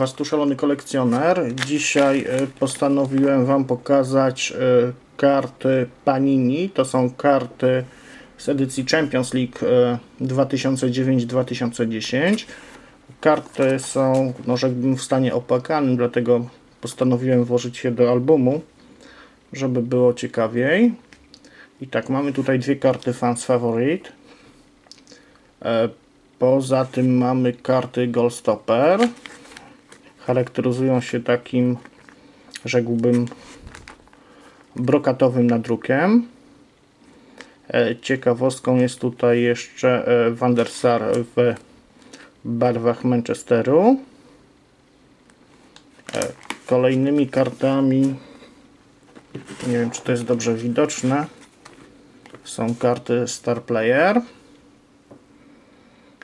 Was tu szalony kolekcjoner. Dzisiaj e, postanowiłem Wam pokazać e, karty Panini. To są karty z edycji Champions League 2009-2010. Karty są, no rzekłbym, w stanie opłakanym, dlatego postanowiłem włożyć je do albumu, żeby było ciekawiej. I tak, mamy tutaj dwie karty Fans Favorite. Poza tym mamy karty Goalstopper. Charakteryzują się takim, rzekłbym, brokatowym nadrukiem. E, ciekawostką jest tutaj jeszcze e, Van der Sar w barwach Manchesteru. Kolejnymi kartami, nie wiem czy to jest dobrze widoczne, są karty Star Player.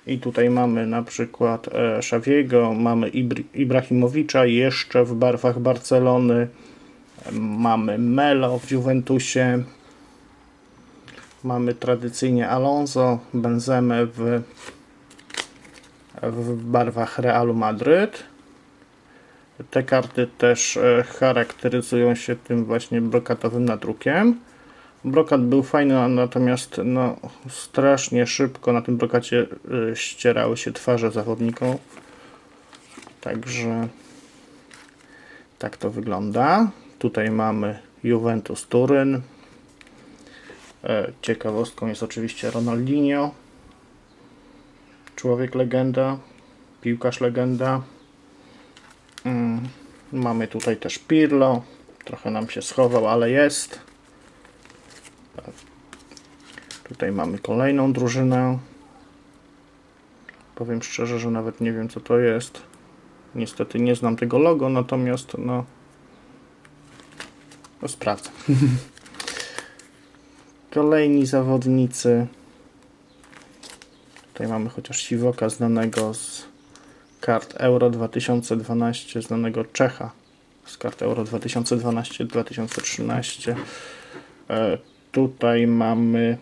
I tutaj mamy na przykład e, Szawiego, mamy Ibrahimowicza jeszcze w barwach Barcelony, mamy Melo w Juventusie, mamy tradycyjnie Alonso, Benzemę w, w barwach Realu Madryt. Te karty też e, charakteryzują się tym właśnie brokatowym nadrukiem. Brokat był fajny, natomiast no, strasznie szybko na tym brokacie y, ścierały się twarze zawodników. Także tak to wygląda. Tutaj mamy Juventus Turyn. E, ciekawostką jest oczywiście Ronaldinho. Człowiek legenda, piłkarz legenda. Mm, mamy tutaj też Pirlo. Trochę nam się schował, ale jest. Tutaj mamy kolejną drużynę. Powiem szczerze, że nawet nie wiem co to jest. Niestety nie znam tego logo, natomiast no, no sprawdzę. Kolejni zawodnicy. Tutaj mamy chociaż Siwoka znanego z kart Euro 2012, znanego Czecha z kart Euro 2012-2013. Tutaj mamy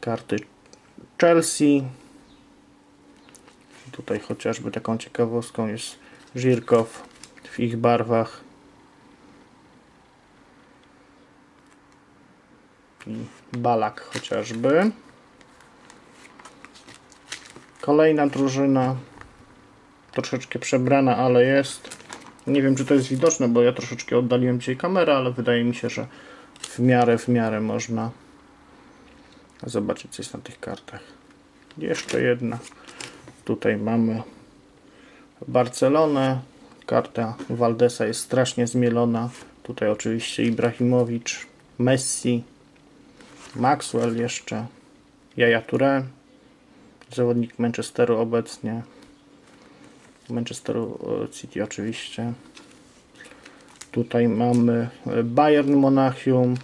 karty Chelsea. Tutaj chociażby taką ciekawostką jest Żirkow w ich barwach. I Balak chociażby. Kolejna drużyna. Troszeczkę przebrana, ale jest. Nie wiem, czy to jest widoczne, bo ja troszeczkę oddaliłem dzisiaj kamerę, ale wydaje mi się, że w miarę, w miarę można zobaczyć, co jest na tych kartach. Jeszcze jedna. Tutaj mamy Barcelonę. Karta Valdesa jest strasznie zmielona. Tutaj oczywiście Ibrahimowicz, Messi, Maxwell jeszcze, Jaja Touré, zawodnik Manchesteru obecnie, Manchesteru e, City oczywiście. Tutaj mamy Bayern Monachium.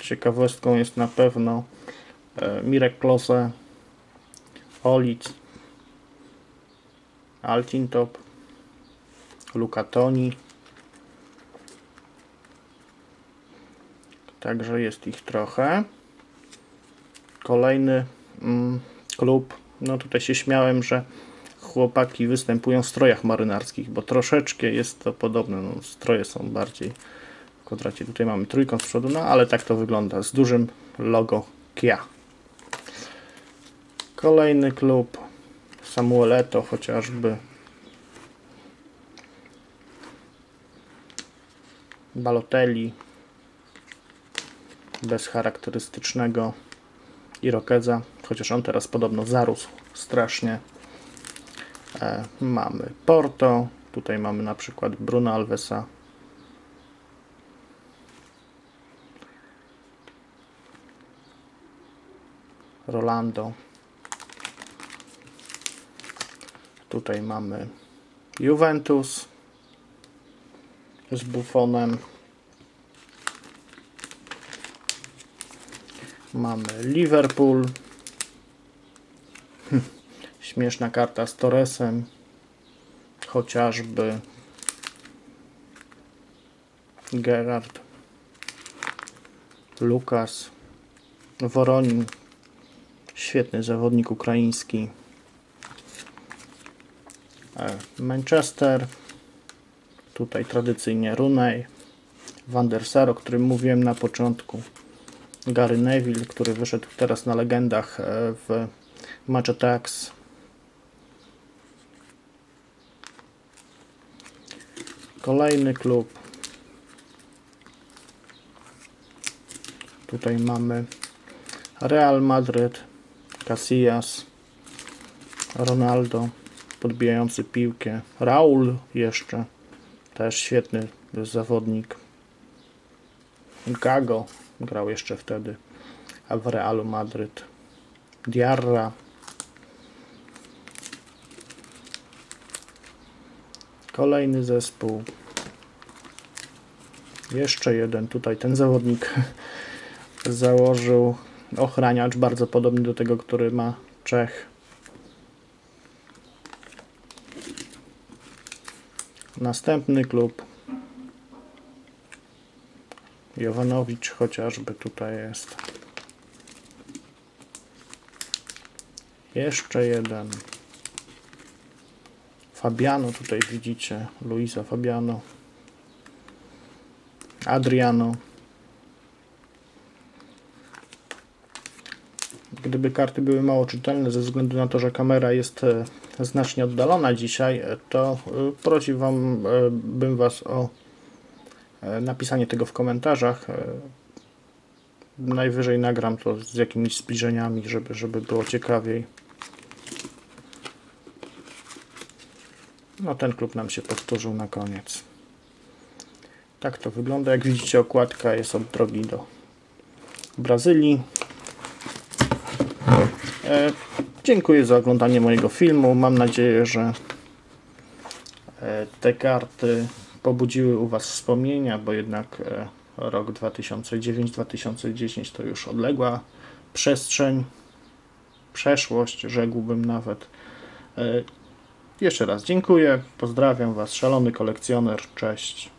Ciekawostką jest na pewno E, Mirek Klose, Olic, Altintop, Luka Toni. Także jest ich trochę. Kolejny mm, klub. No tutaj się śmiałem, że chłopaki występują w strojach marynarskich, bo troszeczkę jest to podobne. No, stroje są bardziej w kwadracie. Tutaj mamy trójkąt z przodu, no ale tak to wygląda z dużym logo Kia. Kolejny klub Samueleto chociażby. Balotelli bez charakterystycznego Irokeza, chociaż on teraz podobno zarósł strasznie. E, mamy Porto, tutaj mamy na przykład Bruno Alvesa. Rolando Tutaj mamy Juventus z Buffonem. Mamy Liverpool. Śmieszna karta z Torresem. Chociażby Gerard. Lukas. Woronin. Świetny zawodnik ukraiński. E, Manchester, tutaj tradycyjnie Rooney, Van der Sar, o którym mówiłem na początku, Gary Neville, który wyszedł teraz na legendach e, w Match Attacks. Kolejny klub. Tutaj mamy Real Madryt, Casillas, Ronaldo podbijający piłkę, Raul jeszcze, też świetny zawodnik. Gago grał jeszcze wtedy, a w Realu Madryt. Diarra. Kolejny zespół. Jeszcze jeden tutaj ten zawodnik założył ochraniacz bardzo podobny do tego, który ma Czech. Następny klub. Jovanowicz chociażby tutaj jest. Jeszcze jeden. Fabiano tutaj widzicie. Luisa Fabiano. Adriano. Gdyby karty były mało czytelne ze względu na to, że kamera jest e, znacznie oddalona dzisiaj, e, to e, prosiłbym bym Was o napisanie tego w komentarzach. Najwyżej nagram to z jakimiś zbliżeniami, żeby, żeby było ciekawiej. No ten klub nam się powtórzył na koniec. Tak to wygląda. Jak widzicie okładka jest od drogi do Brazylii. E, dziękuję za oglądanie mojego filmu. Mam nadzieję, że e, te karty pobudziły u Was wspomnienia, bo jednak e, rok 2009-2010 to już odległa przestrzeń, przeszłość, rzekłbym nawet. Jeszcze raz dziękuję, pozdrawiam Was, szalony kolekcjoner, cześć.